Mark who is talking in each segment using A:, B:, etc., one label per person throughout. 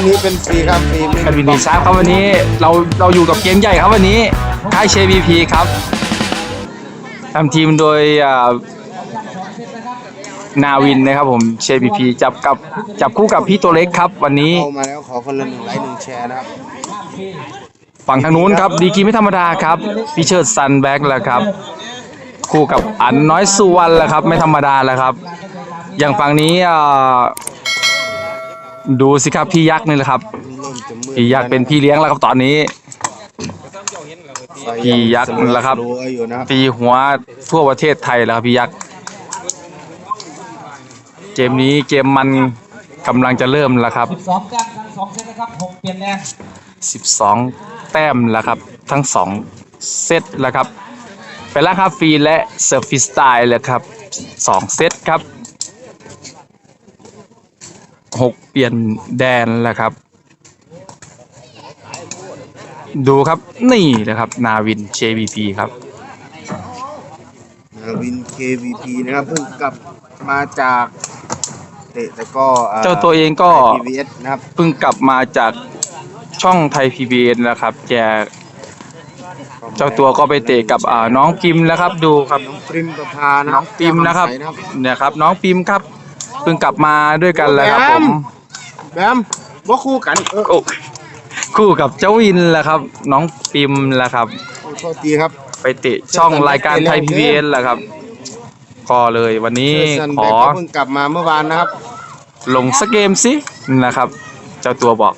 A: วันนี้เป็นฟรีครับฟรีไม่
B: แอดมินดีทราบครับวันนี้เราเราอยู่กับเกมใหญ่ครับวันนี้ค่ายเชบีพีครับทำทีมโดยอ่านาวินนะครับผมเชบีพีจับกับจับคู่กับพี่ตัวเล็กครับ วันนี้
A: เข้ามาแล้วขอคนละหนึ่งไลค์หนึ่งแชร์นะครับ
B: ฝั่งทางนู้นครับดีกรีไม่ธรรมดาครับพี่เชิดซันแบ็กแล้วครับ คู่กับอันน้อยสุวรรณแล้วครับ ไม่ธรรมดาแล้วครับ อย่างฝั่งนี้อ่า ดูสิครับพี่ยักษ์นี่แหละครับ
A: เริ่มจะมืด
B: พี่ยักษ์เป็นพี่เลี้ยงแล้วครับตอนนี้
A: ไฟ
B: พี่ยักษ์แล้วครับ
A: สลัอยู่นะครับ
B: ตีหัวทั่วประเทศไทยแล้วครับพี่ยักษ์ เกมนี้เกมมันกำลังจะเริ่มแล้วครับ
C: สองแต้มทั้งสองเซตนะครับหกเปลี่ยนแรง
B: 12 แต้มแล้วครับ ทั้ง 2 เซตแล้วครับ เป็นราคาฟรีและเซิร์ฟฟรีสไตล์เลยครับ 2 เซตครับ 6เปลี่ยนแดนแล้วครับ ดูครับนี่นะครับ นาวิน JBP ครับ
A: นาวิน KVP นะครับเพิ่งกลับมาจากเตะแต่ก็อ่อ
B: เจ้าตัวเองก็
A: PVS นะครับ
B: เพิ่งกลับมาจากช่องไทยพีบีนะครับแกเจ้าตัวก็ไปเตะกับอ่าน้องปิมแล้วครับดูครับ
A: น้องปริมประพานะ
B: น้องปิมนะครับ
A: ใสนะครับ
B: เนี่ยครับ น้องปิมครับ เพิ่งกลับมาด้วยกันแล้วครับผม
A: แบมว่าคู่กันเออ
B: โอ้คู่กับเจ้าวินแหละครับ น้องปิมแหละครับ
A: โอ้โทษทีครับ
B: ไปเตะช่องรายการไทยพีบีเอแหละครับก็เลยวันนี้
A: เจสัน
B: ข
A: แบ็
B: อ
A: คก็เพิ่งกลับมาเมื่อวานนะครับ
B: ลงสักเกมสินะครับ เจ้าตัวบอก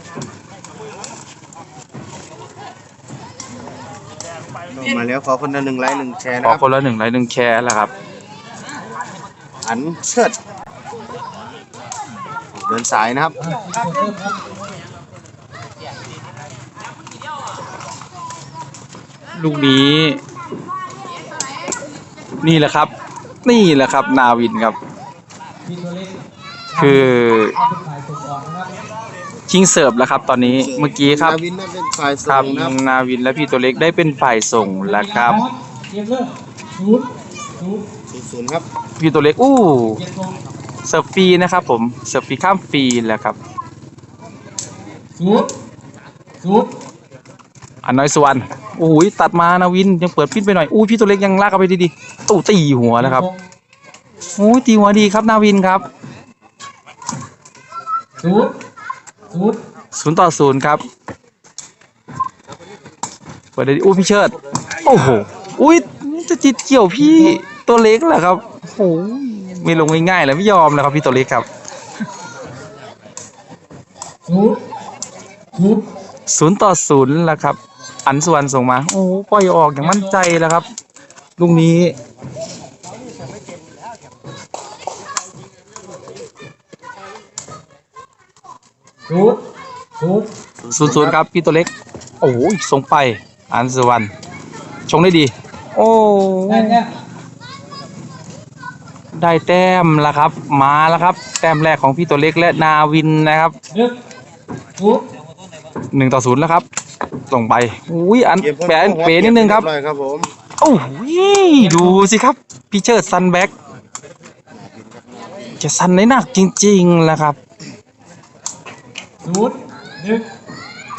A: ลงมาแล้วขอคนละหนึ่งไลค์หนึ่งแชร์
B: ข
A: นะ
B: อ
A: ครับ
B: คนละหนึ่งไลค์หนึ่งแชร์แหละครับ
A: อันเชิดเดินสายนะครับ
B: ลูกนี้ นี่แหละครับ นี่แหละครับ นาวินครับ
C: พี่ตัวเล็ก
B: คือ
C: เอาเป็นฝ่ายส่งออกนะครับ
B: ชิงเสิร์ฟแล้วครับ ตอนนี้เมื่อกี้ครับ
A: นาวินนั่นเป็นฝ่าย
B: ค
A: ส่
B: รับ
A: งนะครับ
B: นาวินและพี่ตัวเล็กได้เป็นฝ่ายส่งแล้วครับ
C: เกมเริ่มศูนย์ศูนย์
A: ศูนย์ครับ
B: พี่ตัวเล็กอู้
C: เกมตรง
B: เสิร์ฟฟรีนะครับผมเสิร์ฟฟรีข้ามฟรีแล้วครับ
C: ศูนย์ศูนย์
B: อันน้อยสวรรณโอ้ยตัดมานาวินยังเปิดพิษไปหน่อยอู้พี่ตัวเล็กยังลากเอาไปดีๆตู้ตีหัวนะครับโอ้ยตีหัวดีครับนาวินครับ
C: ศูนย์ศูนย์
B: ศูนย์ต่อศูนย์ครับเปิดได้ดีอู้พี่เชิด โอ้โหอุ้ยจะจิตเกี่ยวพี่ตัวเล็กเหรอครับโอ้โห ไม่ลงง่ายๆแล้วไม่ยอมนะครับพี่ตัวเล็กครับ
C: ศูนย์ศูนย์
B: ศูนย์ต่อศูนย์แล้วครับ อันสวรรณส่งมา โอ้ปล่อยออกอย่างมั่นใจแล้วครับลูกนี้
C: ศูนย์ศูนย์
B: ศูนย์ศูนย์ครับพี่ตัวเล็ก โอ้ยส่งไป อันสวรรณชงได้ดี โอ้
C: ได้แน่
B: ได้แต้มแล้วครับ มาแล้วครับ แต้มแรกของพี่ตัวเล็กและนาวินนะครับ
C: หนึ่งศูนย์
B: หนึ่งต่อศูนย์แล้วครับ ส่งไปอุ้ยอัน
A: เกมพิ่ม
B: แปนเป๋นิดนึงครับ
A: เยอยครับผม
B: โอ้ยดูสิครับพี่เชิดซันแบ็กจะซันได้หนักจริงๆแล้วครับ
C: ศูนย์หนึ่ง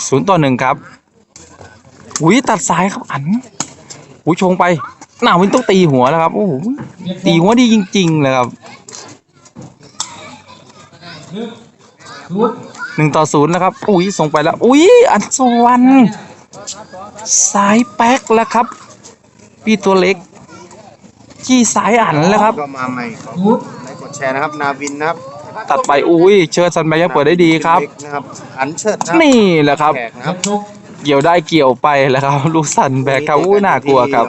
B: ศูนย์ต่อหนึ่งครับอุ้ยตัดสายครับอันอุ้ยชงไป หนาวินต้องตีหัวแล้วครับโอ้โห
C: เกมตรง
B: ตีหัวดีจริงๆเลยครับ
C: หนึ่งศูนย์
B: หนึ่งต่อศูนย์แล้วครับ อุ้ยส่งไปแล้ว อุ้ยอันสวรรณสายแป๊กแล้วครับ พี่ตัวเล็กขี้สายอันแล้วครับ
A: ก็มาใหม่ขอ
C: ศูนย์
A: ไลค์กดแชร์นะครับ นาวินนะครับ
B: ตัดไปอุ้ยเชิดซันแบ็กยังเปิดได้ดีครับ
A: เล็กนะครับอันเชิดนะครับ
B: นี่แหละครับ
A: แขกนะ
C: เก
A: ครับ
C: มตรง
B: เกี่ยวได้เกี่ยวไปแล้วครับลูกสันแบกครับอู้น่ากลัวครับ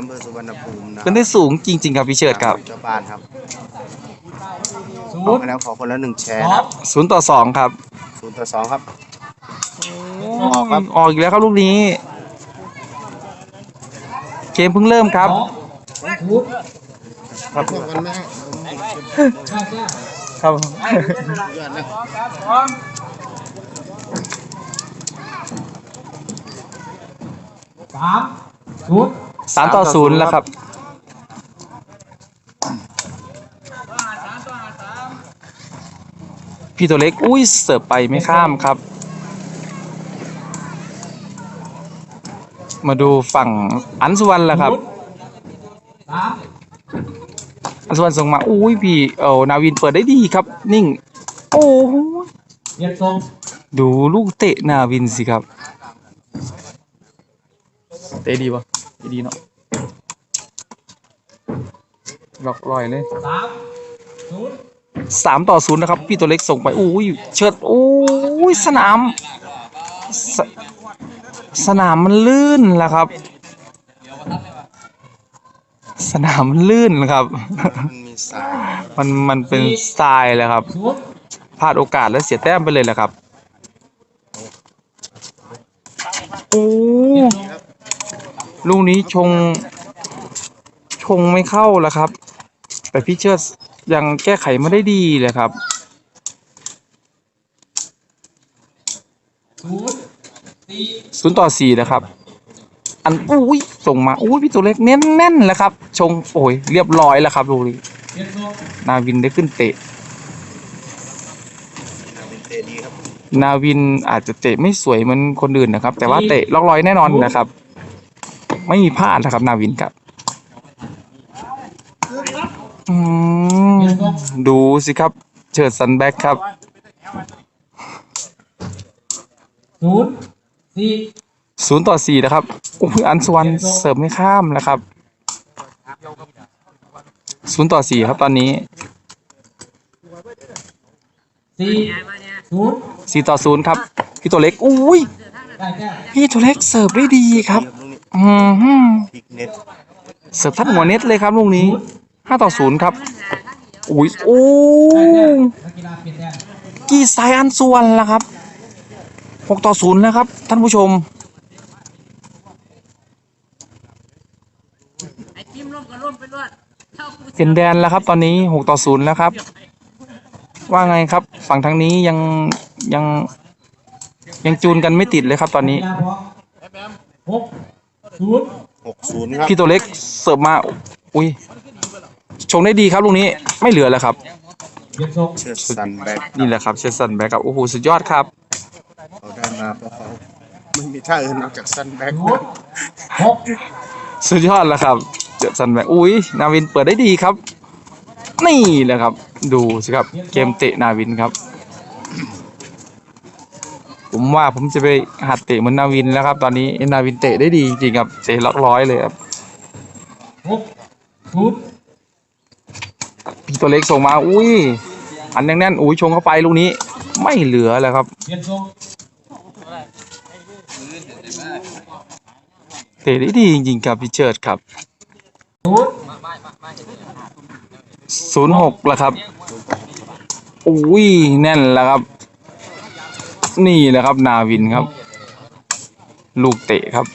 A: ที่อำเภอสุวรรณภูมินะ
B: ขึ้นได้สูงจริง ๆ ครับพี่เชิดครับ
A: เจ้าบ้านครับ
C: ศู
A: ออก
C: นย์
A: มาแล้วขอคนละหนึ่งแชร์
C: สอ
A: นะครั
C: ง
A: บ
B: ศูนย์ต่อสองครับ
A: ศูนย์ต่อสองครับ
B: ออกครับ ออกอีกแล้วครับลูกนี้ เกมเพิ่งเริ่มครับ
C: สองศูนย์
A: ครับกันไหมฮะ
C: ได้แน่
B: ครับ
A: ยอดนะ
C: สามศูนย์
B: สามต่อศูนย์แล้วครับ พี่ตัวเล็กอุ้ยเสิร์ฟไปไม่ข้ามครับ มาดูฝั่งอันสุวรรณละครับ อันสุวรรณส่งมาอุ้ยพี่เอานาวินเปิดได้ดีครับ นิ่ง โอ้โหดูลูกเตะนาวินสิครับ เตะดีปะดีเนาะหลอกลอยเลย
C: สามศูนย์
B: สามต่อศูนย์นะครับ พี่ตัวเล็กส่งไปอุ้ยเชิดโอ้ยสนามสสนามมันลื่นแล้วครับ สนามมันลื่นครับ
A: มันมั
B: นเป็นสไตล์แหล้วครับพลาดโอกาสแล้วเสียแต้มไปเลยแหละครับโอ้ลูกนี้ชง ชงไม่เข้าแล้วครับ แต่พี่เชิด ยังแก้ไขไม่ได้ดีเลยครับ
C: ศูนย์
B: ต่อสี่นะครับ อันอุ้ยส่งมาอุ้ยพี่ตัวเล็กเน้นแน่นๆแล้วครับ ชงโอ้ยเรียบร้อยแล้วครับลูกนี้
C: เลยนา
B: วินได้ขึ้นเตะ
A: นเตะดีครับ
B: นาวินอาจจะเตะไม่สวยเหมือนคนอื่นนะครับ แต่ว่าเตะล็อกร้อยแน่นอนนะครับ ไม่มีพลาดนะครับ นาวินครับอืม ดูสิครับเฉิดซันแบ็กครับ
C: ศูนย์สี่
B: ศูนย์ต่อสี่นะครับอุ้ยอันสวรรณเสิร์ฟไม่ข้ามนะครับศูนย์ต่อสี่ครับตอนนี้
C: สี่ศูนย์
B: สี่ต่อศูนย์ครับ พี่ตัวเล็กอุ้ยพี่ตัวเล็กเสิร์ฟได้ดีครับอืมฮึ่ม
A: พลิกเน็ต
B: เสิร์ฟทัดหัวเน็ตเลยครับลูกนี้ห้าต่อศูนย์ครับ อุ้ยโอ้
C: ได้แค่นักกีฬาเปลี่ยนแต้ม
B: กี่สายอันส่วนแล้วครับหกต่อศูนย์นะครับ ท่านผู้ชม
D: ไอ้จิ้มร่มก็ร่มไปด้วยเท่ากู
B: เปลี่ยนแดนแล้วครับ ตอนนี้หกต่อศูนย์แล้วครับ ว่าไงครับ ฝั่งทางนี้ยังยังยังจูนกันไม่ติดเลยครับ ตอนนี้
C: กีฬาพร้อมหกศูนย์
A: หกศูนย์ครับ
B: พี่ตัวเล็กเสิร์ฟมา อุ้ย ชงได้ดีครับลูกนี้ไม่เหลือแล้วครับ
C: เปลี่ยนทรง
A: เชิดซันแบ็ก
B: นี่แหละครับเชสสันแบ็กครับโอ้โหสุดยอดครับ
A: เขาได้มาเพราะเขาไม่มีท่าอื่นนอกจากซันแบ็ก
C: ศูนย์หก
B: สุดยอดแล้วครับเจอสันแบ็กอุ้ยนาวินเปิดได้ดีครับ นี่แหละครับ ดูสิครับเกมเตะนาวินครับ ผมว่าผมจะไปหัดเตะเหมือนนาวินแล้วครับ ตอนนี้นาวินเตะได้ดีจริงๆครับเตะล็อกร้อยเลยครับ
C: หกศูนย์
B: พี่ ตัวเล็กส่งมา อุ้ย อันแน่นๆอุ้ยชงเข้าไปลูกนี้ ไม่เหลือแล้วครับ
C: เตะ
B: ได้ดีจริงๆครับพี่เชิดครับ
C: ศูนย์
B: ศูนย์หกแล้วครับ อุ้ยแน่นแล้วครับ นี่แหละครับนาวินครับ ลูกเตะครับ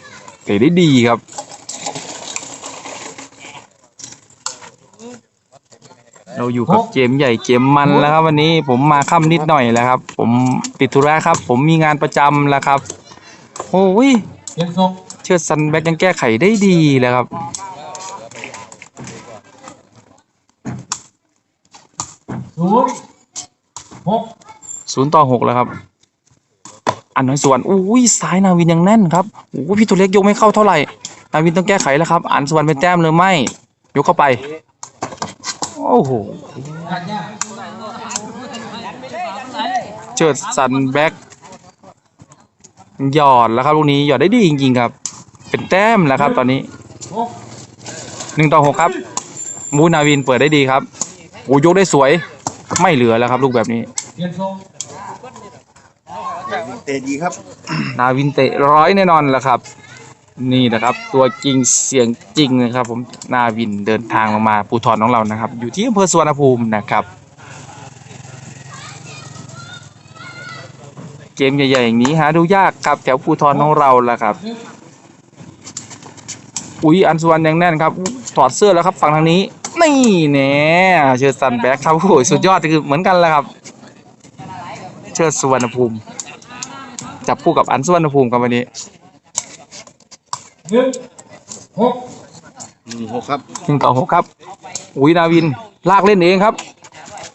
B: เตะได้ดีครับ เราอยู่กับเกมใหญ่เกมมันแล้วครับ วันนี้ผมมาค่ำนิดหน่อยแล้วครับ ผมติดธุระครับ ผมมีงานประจำแล้วครับโอ้ย
C: เปลี่ยนทรง
B: เชิดซันแบ็กยังแก้ไขได้ดีแล้วครับ
C: ศูนย์หก
B: ศูนย์ต่อหกแล้วครับ อันน้อยส่วนอุ้ยซ้ายนาวินยังแน่นครับโอ้ยพี่ตัวเล็กยกไม่เข้าเท่าไหร่ นาวินต้องแก้ไขแล้วครับ อันส่วนเป็นแต้มหรือไม่ ยกเข้าไป โอ้โห
C: ได้แค่
B: เจิดซันแบ็กหยอดแล้วครับลูกนี้หยอดได้ดีจริงๆครับ เป็นแต้มแล้วครับตอนนี้
C: หก
B: หนึ่งต่อหกครับ มูนาวินเปิดได้ดีครับโอ้ยกได้สวยไม่เหลือแล้วครับลูกแบบนี้
C: เปลี่ยนทรง
A: เตะดีครับ
B: นาวินเตะร้อยแน่นอนแหละครับ นี่นะครับ ตัวจริงเสียงจริงนะครับ ผมนาวินเดินทางลงมาภูทรของเรานะครับ อยู่ที่อำเภอสุวรรณภูมินะครับ เกมใหญ่ๆอย่างนี้หาดูยากครับแถวภูทรของเราแหละครับ อุ้ยอันสุวรรณยังแน่นครับ ถอดเสื้อแล้วครับฝั่งทางนี้นี่แน่เชิดสันแบ็คครับโอ้โหสุดยอดคือเหมือนกันแหละครับ เชิดสุวรรณภูมิจับคู่กับอันสุวรรณภูมิครับวันนี้
C: หนึ่งหก
A: หนึ่งหกครับ
B: หนึ่งต่อหกครับ อุ้ยนาวินลากเล่นเองครับ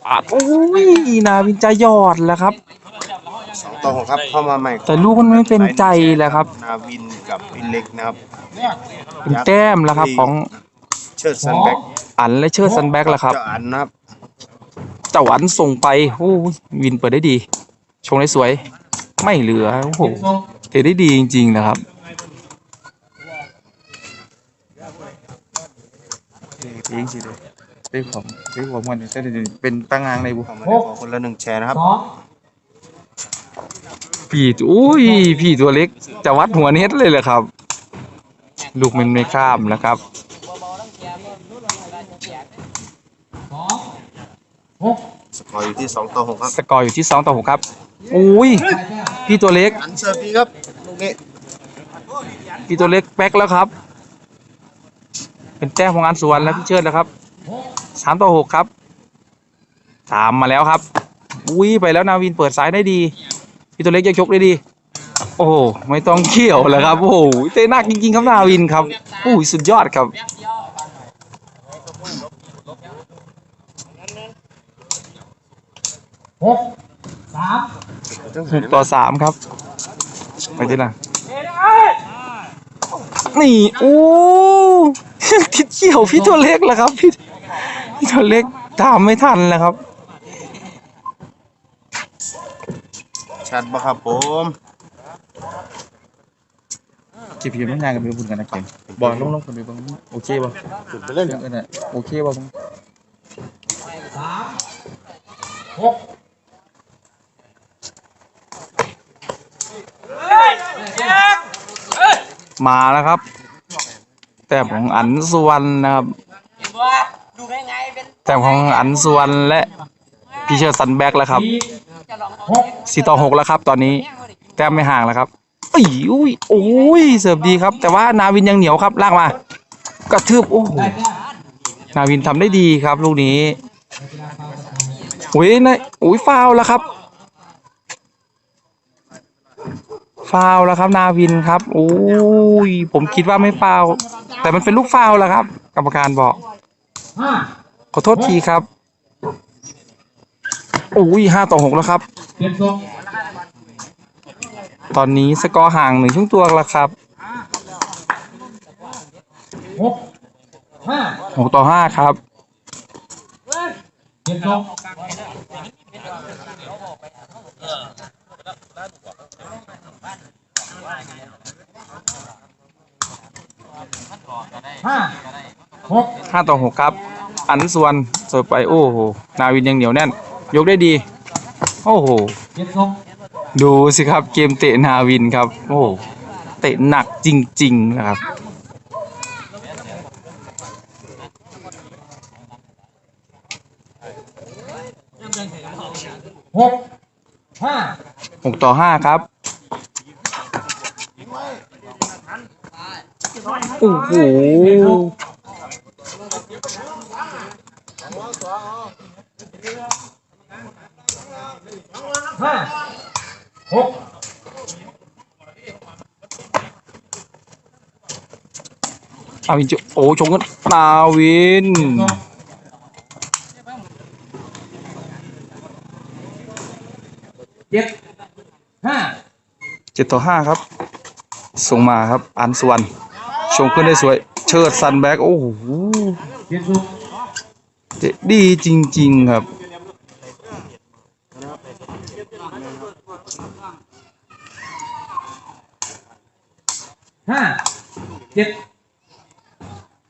B: อาดโอ้ยนาวินจะยอดแล้วครับ
A: สองต่อหกครับเข้ามาใหม่
B: แต่ลูกมันไม่เป็นใจแหละครับ
A: นาวินกับพี่เล็กนะครับ
B: เป็นแต้มแล้วครับ ของ
A: เชิดซันแบ็ก
B: อันและเชิดซันแบ็กแล้วครับ
A: เจ้าอันนะครับ
B: เจ้าอันส่งไปโอ้ยวินเปิดได้ดี ชงได้สวย ไม่เหลือโอ้โห
C: เปลี่ยนทรง
B: เตะได้ดีจริง ๆ นะครับ
A: เองสิเลยได้ผมได้ผมวันนี้เป็นตั้งงานในบุคคลขอคนละหนึ่งแชร์นะครับ
C: สอง
B: พี่อุ้ยพี่ตัวเล็กจะวัดหัวเน็ตเลยเหรอครับ ลูกมันไม่ข้ามนะครับ
C: สองหก
A: สกอร์อยู่ที่สองต่อหกครับ
B: สกอร์อยู่ที่สองต่อหกครับอุ้ย
C: ได้แต้ม
B: พี่ตัวเล็ก
A: อันเสิร์ฟดีครับลูกนี้
B: พี่ตัวเล็กแบ็กแล้วครับ เป็นแต้มของอันสุวรรณแล้วพี่เชิดแล้วครับสามต่อหกครับสามมาแล้วครับ อุ้ยไปแล้วนาวินเปิดซ้ายได้ดี พี่ตัวเล็กยังชกได้ดี โอ้โหไม่ต้องเขี่ยวแล้วครับ โอ้โหเตะหนักจริงๆครับนาวินครับโอ้ยสุดยอดครับ
C: หกสาม
B: หกต่อสามครับ ไปที่ไหนนี่ โอ้ ทิดเกี่ยวพี่ตัวเล็กแล้วครับ พี่พี่ตัวเล็กตามไม่ทันแล้วครับ
A: ชัดปะครับผม
B: จีพีต้องงานกันไปบุญกันนะเกมบอลลงลงกันไปบ้างโอเคป่ะ
A: สุดไปเล่น
B: เออเนี่ยโอเคป่ะ
C: สามหก
B: มาแล้วครับแต้มของอันสุวรรณนะครับ
D: เห็นว่าดูได้ไงเป็น
B: แต้มของอันสุวรรณและพี่เชิดสันแบ็กแล้วครับ
C: สี่
D: จะลองเอา
C: หก
B: สี่ต่อหกแล้วครับ ตอนนี้
D: แย่งเขาดิ
B: แต้มไม่ห่างแล้วครับอุ้ยอุ้ยโอ้ยเสิร์ฟดีครับ แต่ว่านาวินยังเหนียวครับลากมากระทืบโอ้โห
C: ได้แต้ม
B: นาวินทำได้ดีครับ ลูกนี้
C: นักกีฬาฟาวล์สอง
B: อุ้ยนะอุ้ยฟาวล์แล้วครับ ฟาวแล้วครับนาวินครับโอ้ยผมคิดว่าไม่ฟาว แต่มันเป็นลูกฟาวแล้วครับ กรรมการบอก ขอโทษทีครับโอ้ยห้าต่อหกแล้วครับ ตอนนี้สกอร์ห่างหนึ่งช่วงตัวแล้วครับ
C: ห้า
B: หกต่อห้าครับ
C: เปลี่ยนทรง ห้าหก
B: ห้าต่อหกครับ อันส่วนเสิร์ฟไปโอ้โห นาวินยังเหนียวแน่น ยกได้ดี โอ้โห
C: เปลี่ยนทรง
B: ดูสิครับเกมเตะนาวินครับ โอ้โห เตะหนักจริงๆนะครับ
C: หกห้า
B: หกต่อห้าครับ อ้โห
C: ห้าหก
B: นาวินจะโอ้ชงกันนาวิน
C: เจ็ดห้า
B: เจ็ดต่อห้าครับ ส่งมาครับอันสวน ชงขึ้นได้สวย เชิดซันแบ็กโอ้โห
C: เปลี่ยนทรง
B: เตะดีจริง ๆ ครับ
C: ห้าเจ็ด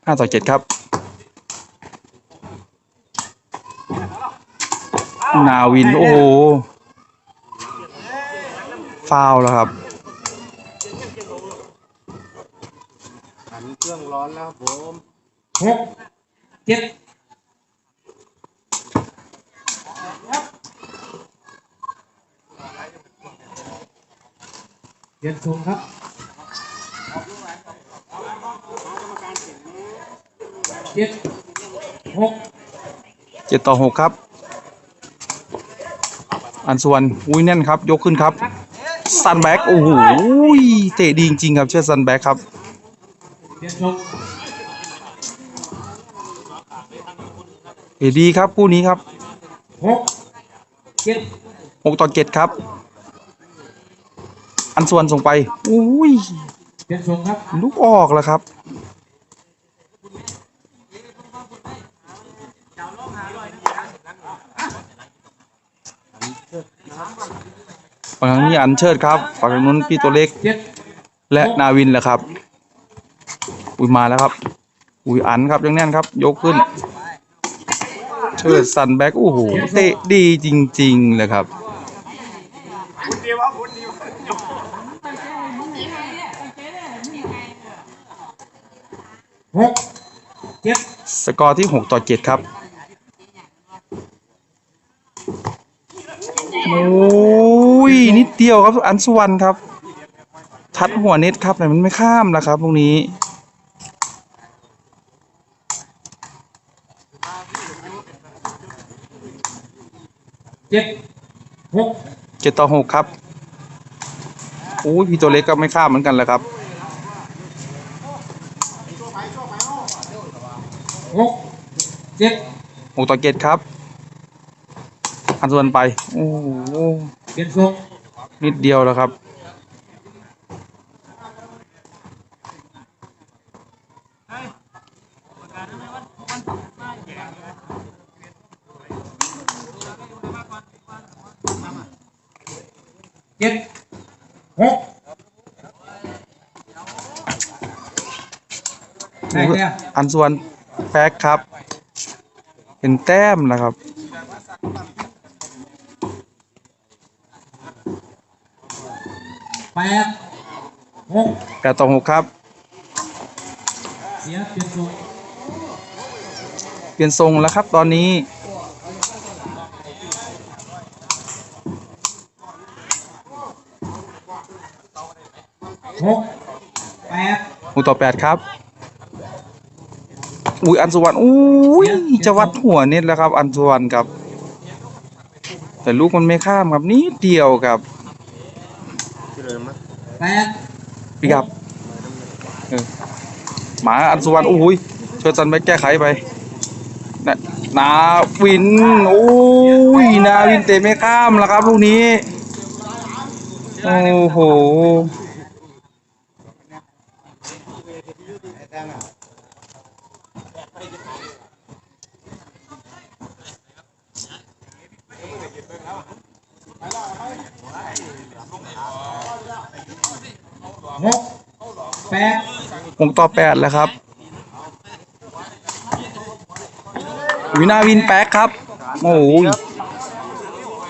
B: ห้าต่อเจ็ดครับ นาวิน โอ้โหฟาวล์แล้วครับ
A: อันเครื่องร้อนแล้วครับผม
C: หกเจ็ดเปลี่ยนทรงครับเจ็ดหก
B: เจ็ดต่อหกครับ อันส่วนอุ้ยแน่นครับ ยกขึ้นครับซันแบ็กโอ้โหเตะดีจริงๆครับ เชื่อซันแบ็กครับ
C: เปลี่ยนทรง
B: เตะดีครับคู่นี้ครับ
C: หกเจ็ด
B: หกต่อเจ็ดครับ อันส่วนส่งไปอุ้ย
C: เปลี่ยนทรงครับ
B: ลูกออกแล้วครับฝั่งนี้อันเชิดครับฝั่งนู้นพี่ตัวเล็ก และนาวินแหละครับ อุ้ยมาแล้วครับ อุ้ยอันครับยังแน่นครับ ยกขึ้น เชิดสันแบ็กโอ้โหเตะดีจริง ๆ เลยครับ
C: หกเจ็ด
B: สกอร์ที่6ต่อ7ครับโอ้ยนิดเดียวครับอันสุวรรณครับ ทัดหัวเน็ตครับแต่มันไม่ข้ามแล้วครับตรงนี้
C: เจ็ด หก
B: 7ต่อ6ครับโอ้ยพี่ตัวเล็กก็ไม่ข้ามเหมือนกันแหละครับ
C: หกเจ็ด
B: 6ต่อ7ครับอันสุวรรณไปโอ้โห
C: เปลี่ยนทรง
B: นิดเดียวแล้วครับ
C: เจ็ดหกได้แต้ม
B: อัน ส่วนแป๊กครับ เป็นแต้มนะครับ
C: แปดหก
B: แปดต่อหกครับ
C: เสียเปลี่ยนทรง
B: เปลี่ยนทรงแล้วครับตอนนี้
C: หกแปด
B: หกต่อแปดครับ อุ้ยอันสุวรรณอุ้ยจะวัดหัวเน็ตแล้วครับ อันสุวรรณครับ แต่ลูกมันไม่ข้ามครับนิดเดียวครับ
C: แปด
B: พี่ครับเออหมาอันสุวรรณอุ้ยเชิญซันไปแก้ไขไปนะนาวินโอ้ยนาวินเตะไม่ข้ามแล้วครับ ลูกนี้ โอ้โห
C: หกแปด
B: หกต่อแปดแล้วครับ วินาวินแป๊กครับ โอ้ย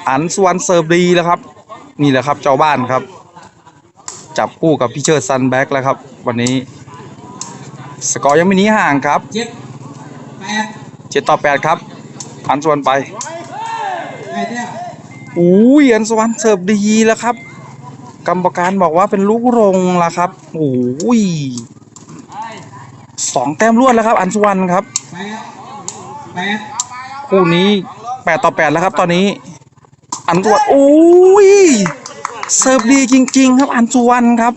B: อันสวนเซิร์ฟดีแล้วครับ นี่แหละครับเจ้าบ้านครับ จับคู่กับพี่เชิดซันแบ็กแล้วครับ วันนี้ สกอร์ยังไม่หนีห่างครับ
C: เจ็ด
B: เจ็ดต่อแปดครับ อันสวนไป
C: ได้แต้ม
B: อุ้ยอันสวนเสิร์ฟดีแล้วครับกรรมการบอกว่าเป็นลูกรงละครับ โอ้ย สองแต้มรวดแล้วครับ อันสวนครับ
C: แปดแปด
B: คู่นี้แปดต่อแปดแล้วครับ ตอนนี้ อันสวนโอ้ยเสิร์ฟดีจริง ๆ ครับ อันสวนครับ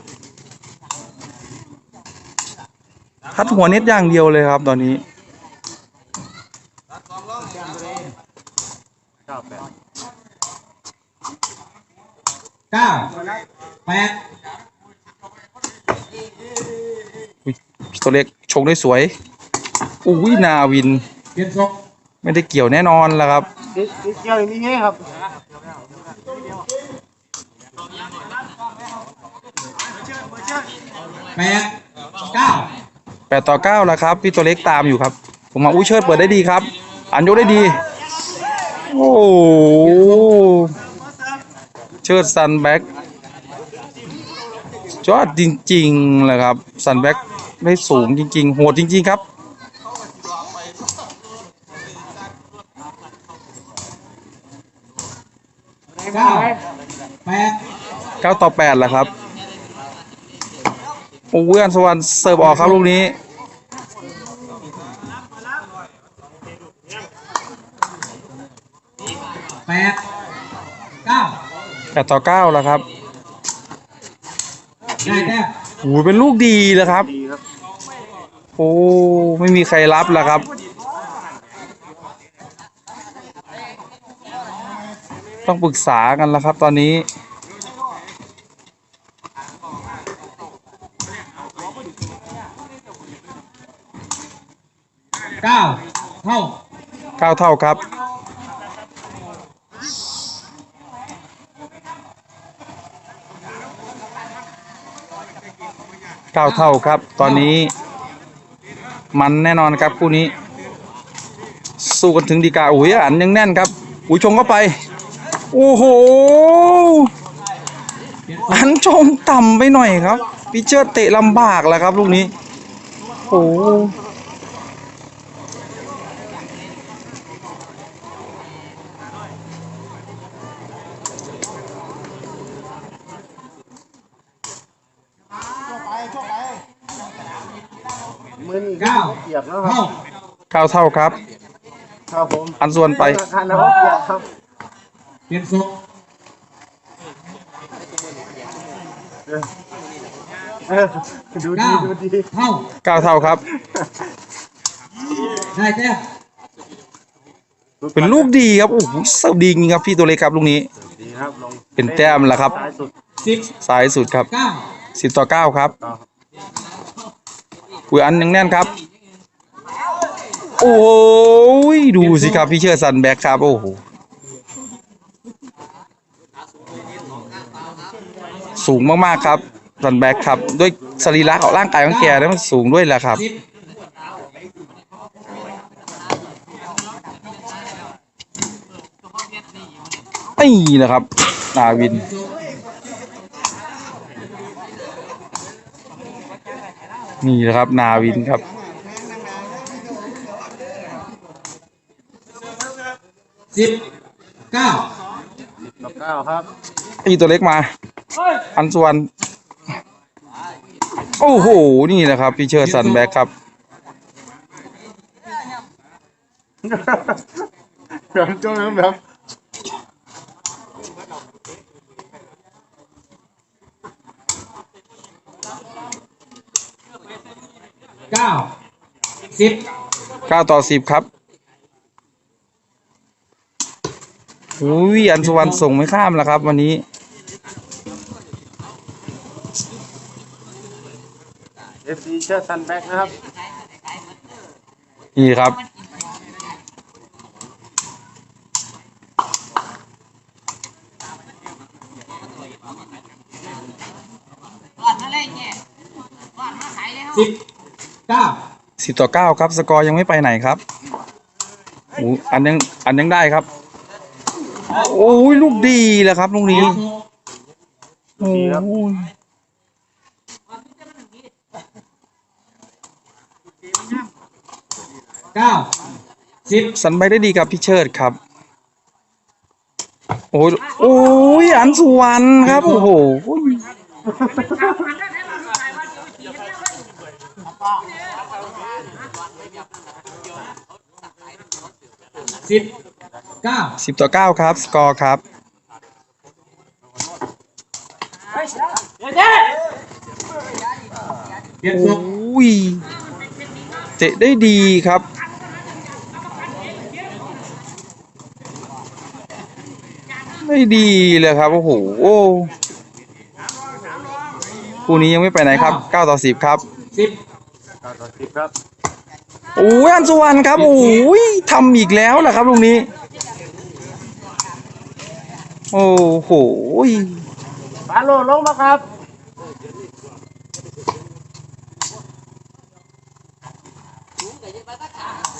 B: ทัดหัวเน็ตอย่างเดียวเลยครับ ตอนนี้
C: เก้าแปด
B: ตัวเล็กชงได้สวย อุ้ยนาวิน
C: เปลี่ยนทรง
B: ไม่ได้เกี่ยวแน่นอนแล้วครับ
C: แปดเก้า
B: แปดต่อเก้าแล้วครับ พี่ตัวเล็กตามอยู่ครับ ผมมาอุ้ยเชิดเปิดได้ดีครับ อันยกได้ดี โอ้โหเชิดซันแบ็กจอดจริงๆเลยครับซันแบ็ก ได้สูงจริง ๆ โหดจริง ๆ ครับ
C: เก้าแปด
B: เก้าต่อแปดแล้วครับโอ้ยอันสวรรค์เสิร์ฟออกครับลูกนี้
C: แปดเก้า
B: แปดต่อเก้าแล้วครับ
C: ได้แต้ม
B: โอ้ยเป็นลูกดีแล้วครับ โอ้ไม่มีใครรับแล้วครับ ต้องปรึกษากันแล้วครับตอนนี้ เก้าเท่าเก้าเท่าครับ เก้าเท่าครับ ตอนนี้ มันแน่นอนครับคู่นี้ สู้กันถึงดีกาโอ้ยอันยังแน่นครับอุ้ยชงเข้าไป โอ้โหอันชงต่ำไปหน่อยครับพิเชอร์เตะลำบากแล้วครับลูกนี้ โอ้ โห
A: มือนี่
C: เก้า
A: เกียบแล้วครั
C: เท่า
A: บ
B: เก้าเท่าครับ
A: ครับผม
B: อันส่วนไป
A: ธนาคารนะครับเกียบครับ
C: เปลี่ยนสุก
A: เออเออดูดี
C: เก้า
A: ดูดี
C: เท่า
B: เก้าเท่าครับ
C: ได้แต้ม
B: เป็นลูกดีครับโอ้โหเสิร์ฟดีจริงครับพี่ตัวเล็กครับลูกนี้
A: ดีครับลง
B: เป็นแต้มแล้วครับ
A: ซ้ายสุด
C: สิบ
B: สายสุดครับ
C: เก้า
B: สิบต่อเก้าครับ
A: ต่อ
B: อุ้ยอันยังแน่นครับ โอ้ยดูสิครับพี่เชื่อสันแบ็คครับโอ้โหสูงมากๆครับสันแบ็คครับ ด้วยสรีระของร่างกายของแกแล้วมันสูงด้วยแหละครับ
C: สิบ
B: นี่นะครับนาวิน นี่นะครับ นาวินครับ
C: สิบเก้า
A: ต่อเก้าครับ
B: อีตัวเล็กมา อันส่วน โอ้โห นี่นะครับ พี่เชิดสันแบ็คครับ
A: แบบจ้องนั้นแบบ
C: เก้าสิบ
B: 9ต่อ10ครับอุ้ยอันสุวรรณส่งไม่ข้ามแล้วครับ วันนี้
A: เอฟซีเชื่อซันแบ็กนะครับ
B: นี่ครับ
E: ก่อนมาเล่นเนี่ยก่อนมาขายแล้ว
C: สิบเก้า
B: 10ต่อ9ครับ สกอร์ยังไม่ไปไหนครับโอ้อันยังอันยังได้ครับ โอ้ยลูกดีแหละครับลูกนี้โอ้ย
C: เก้าสิบ
B: สันไปได้ดีกับพี่เชิดครับ โอ้ยโอ้ยอันสุวรรณครับ โอ้โห
C: สิบเก้า
B: สิบต่อเก้าครับ สกอร์ครับ
C: เปลี่ยน
B: โอ
C: สุก้
B: ยเตะได้ดีครับไม่ดีเลยครับ โอ้โหคู่นี้ยังไม่ไปไหนครับ 9 ต่อ 10 ครับ
C: สิบ
A: เก้าต่อสิบครับ
B: โอ้ยอันสุวรรณครับโอ้ยทำอีกแล้วแหละครับลูกนี้ โอ้โห
A: ปาโลลงมาครับ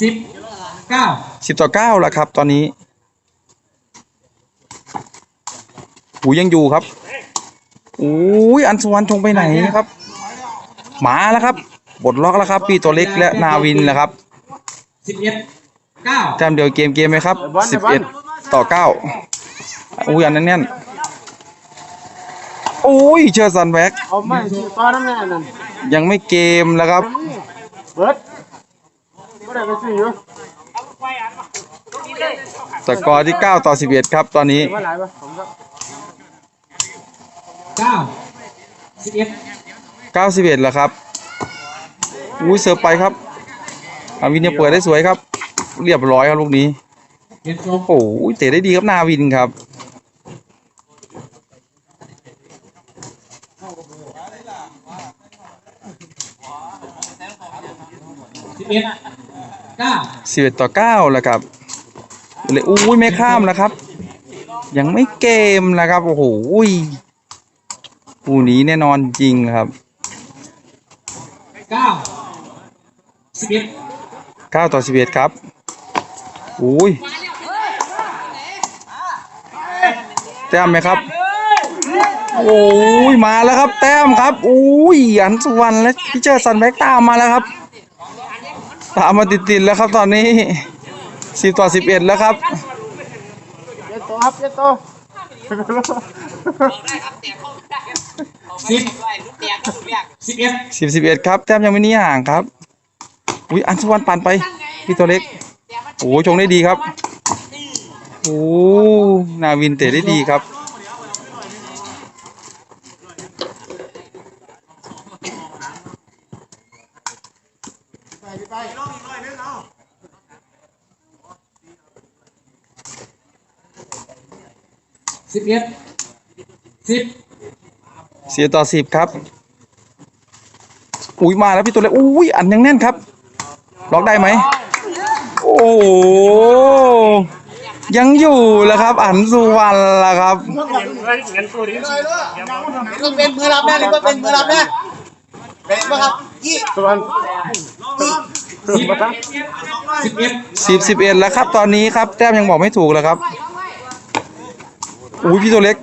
C: สิบเก้า
B: สิบต่อเก้าแล้วครับ ตอนนี้หูยังอยู่ครับโอ้ยอันสวรรณชงไปไหนครับมาแล้วครับ บดล็อกแล้วครับ พี่ตัวเล็กและนาวินแล้วครับ
C: สิบเอ็ดเก้า
B: แต้มเดียวเกมเกมไหมครับสิบเอ็ดต่อเก้าอุ้ยอันนั้นแน่นโอ้ยเชื่อซันแบ็ก
A: เอาไม่ตอนนั้นแน่นั่น
B: ยังไม่เกมแล้วครับ
A: เบิร์ดก็ได้ไปซื้ออยู่
B: สกอร์ที่ 9 ต่อ 11 ครับตอนนี้
A: ว่าหลายปะผมก็
C: เก้าสิบเอ็ด
B: 91แล้วครับ อุ้ยเสิร์ฟไปครับอาวินเนี่ยเปิดได้สวยครับ เรียบร้อยครับลูกนี้โอ้โหเตะได้ดีครับนาวินครับ
C: สิบเอ็ดเก้า
B: 11ต่อ9แล้วครับเลยอุ้ยไม่ข้ามนะครับ ยังไม่เกมนะครับโอ้โหคู่นี้แน่นอนจริงครับ
C: เก้า สิบเอ็ด
B: 9ต่อ11ครับอุ้ยแต้มไหมครับ โอ้ยมาแล้วครับ แต้มครับอุ้ยอันสุวรรณและพี่เจอซันแบ็กตามมาแล้วครับ ตามมาติดๆแล้วครับตอนนี้10ต่อ11แล้วครับ
A: เจ็ดตัวครับเจ็ดตัว
F: ได้ครับแต่เข้าไม่ได้เขาไม่ได้ด้วยลูกแตกก็ลูกแรก
C: สิบเอ็ด
B: สิบสิบเอ็ดครับ แต้มยังไม่นี่ห่างครับ อุ้ยอันสุวรรณปั่นไปพี่ตัวเล็กโอ้ชงได้ดีครับโอ้นาวินเตะได้ดีครับ
C: สิบเอ็ดสิบ
B: เสียต่อสิบครับ อุ้ยมาแล้วพี่ตัวเล็กอุ้ยอันยังแน่นครับ ล็อกได้ไหมโอ้โหยังอยู่แล้วครับ อันสุวรรณละครับ
A: ก็เป็นมือรับแม่หรือว่าเป็นมือรับแม่เป็นป่ะครับยี่
B: สิบสิบเอ็ดแล้วครับ ตอนนี้ครับแต้มยังบอกไม่ถูกเลยครับอุ้ยพี่ตัวเล็ก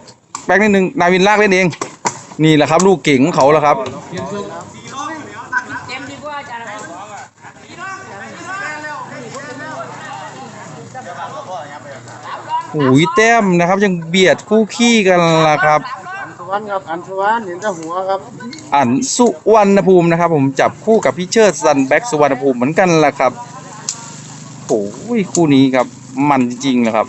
B: แป๊กนิดนึงนาวินลากเล่นเอง นี่แหละครับ ลูกเก่งของเขาแล้วครับ
F: เต็มดีกว่าจ้ะ
B: อุ้ยแต้มนะครับ ยังเบียดคู่ขี้กันละครับ
A: อันสุวรรณครับอันสุวรรณเห็นแต่หัวครับ
B: อันสุวรรณภูมินะครับ ผมจับคู่กับพี่เชิดซันแบ็กสุวรรณภูมิเหมือนกันละครับโอ้ยคู่นี้ครับมันจริงๆนะครับ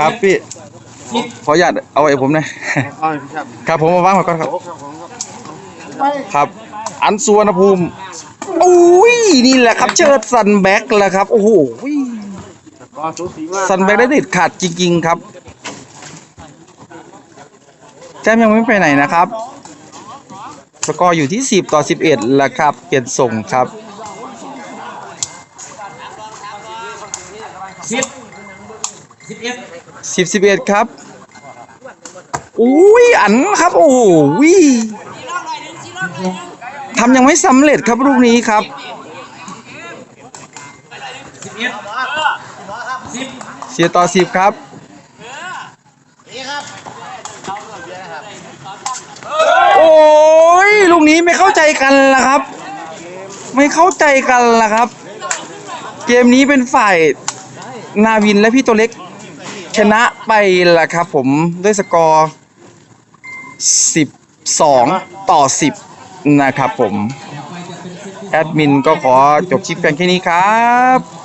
B: ครับพี่ขออนุญาตเอาไว้ผมหนะ
A: อ๋อครับ
B: ครับผมมาว่างก่อนครับ
A: โอ้ครับผมครับ
B: ครับ อันสุวรรณภูมิอุ้ยนี่แหละครับ เชิดซันแบ็กแล้วครับ โอ้โห
A: ก็สูสีมาก
B: ซันแบ็กได้เด็ดขาดจริง ๆ ครับแต้มยังไม่ไปไหนนะครับ สกอร์อยู่ที่ 10 ต่อ 11แล้วครับ เปลี่ยนส่งครับ
C: สิบสิบเอ็ด
B: 10 11ครับอุ้ยอันครับโอ้โหทำยังไม่สำเร็จครับลูกนี้ครับ
C: สิบเอ็ดสิบ
B: เสียต่อ10ครับโอ้ยลูกนี้ไม่เข้าใจกันละครับ ไม่เข้าใจกันละครับ เกมนี้เป็นฝ่ายนาวินและพี่ตัวเล็ก ชนะไปละครับผมด้วยสกอร์ 12 ต่อ 10 นะครับผม แอดมินก็ขอจบคลิปเพียงแค่นี้ครับ